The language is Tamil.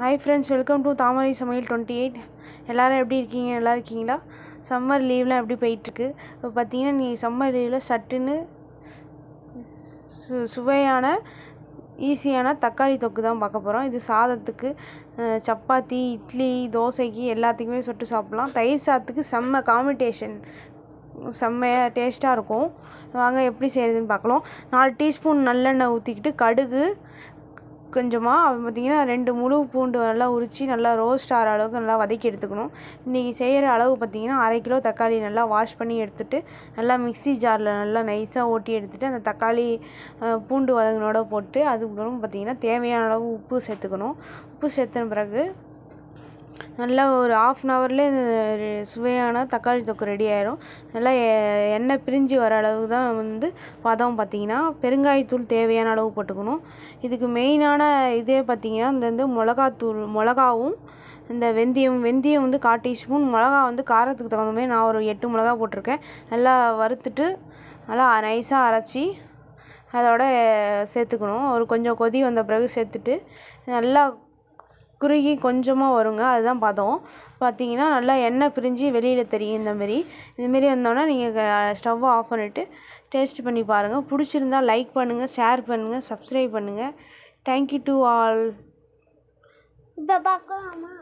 Hi friends welcome to Thamarai சமையல் டுவெண்ட்டி எயிட் எல்லோரும் எப்படி இருக்கீங்க? நல்லா இருக்கீங்களா? சம்மர் லீவ்லாம் எப்படி போயிட்டுருக்கு? இப்போ பார்த்தீங்கன்னா நீ சம்மர் லீவில் சட்டுன்னு சு சுவையான ஈஸியான தக்காளி தொக்கு தான் பார்க்க போகிறோம் இது சாதத்துக்கு சப்பாத்தி இட்லி தோசைக்கு எல்லாத்துக்குமே சொட்டு சாப்பிட்லாம். தயிர் சாதத்துக்கு செம்ம காம்பினேஷன் செம்மையாக டேஸ்ட்டாக இருக்கும். வாங்க எப்படி செய்கிறதுன்னு பார்க்கலாம். நாலு டீஸ்பூன் நல்லெண்ணெய் ஊற்றிக்கிட்டு கடுகு கொஞ்சமாக அப்புறம் பார்த்திங்கன்னா ரெண்டு முழு பூண்டு நல்லா உரித்து நல்லா ரோஸ்ட் ஆகிற அளவுக்கு நல்லா வதக்கி எடுத்துக்கணும். இன்றைக்கி செய்கிற அளவு பார்த்திங்கன்னா அரை கிலோ தக்காளி நல்லா வாஷ் பண்ணி எடுத்துட்டு நல்லா மிக்ஸி ஜாரில் நல்லா நைஸாக ஓட்டி எடுத்துகிட்டு அந்த தக்காளி பூண்டு வதங்கினோட போட்டு அதுக்கப்புறம் பார்த்திங்கன்னா தேவையான அளவு உப்பு சேர்த்துக்கணும். உப்பு சேர்த்தன பிறகு நல்லா ஒரு ஆஃப் அன் ஹவர்லேயே சுவையான தக்காளி தொக்கு ரெடி ஆயிரும். நல்லா எண்ணெய் பிரிஞ்சு வர அளவுக்கு தான் வந்து பதம் பார்த்தீங்கன்னா பெருங்காயத்தூள் தேவையான அளவு போட்டுக்கணும். இதுக்கு மெயினான இதே பார்த்தீங்கன்னா இந்த வந்து மிளகாத்தூள் மிளகாவும் இந்த வெந்தயம் வெந்தயம் வந்து கால் டீஸ்பூன் மிளகா வந்து காரத்துக்கு தகுந்த மாதிரி நான் ஒரு எட்டு மிளகா போட்டிருக்கேன். நல்லா வறுத்துட்டு நல்லா நைஸாக அரைச்சி அதோட சேர்த்துக்கணும். ஒரு கொஞ்சம் கொதி வந்த பிறகு சேர்த்துட்டு நல்லா குறுகி கொஞ்சமாக வருங்க அதுதான் பதம். பார்த்தீங்கன்னா நல்லா எண்ணெய் பிரிஞ்சு வெளியில் தெரியும் இந்தமாரி இதுமாரி வந்தோடனே நீங்கள் ஸ்டவ்வை ஆஃப் பண்ணிவிட்டு டேஸ்ட் பண்ணி பாருங்கள் பிடிச்சிருந்தா லைக் பண்ணுங்கள் ஷேர் பண்ணுங்கள் சப்ஸ்கிரைப் பண்ணுங்கள் தேங்க்யூ டு ஆல் இப்போ பார்க்கலாமா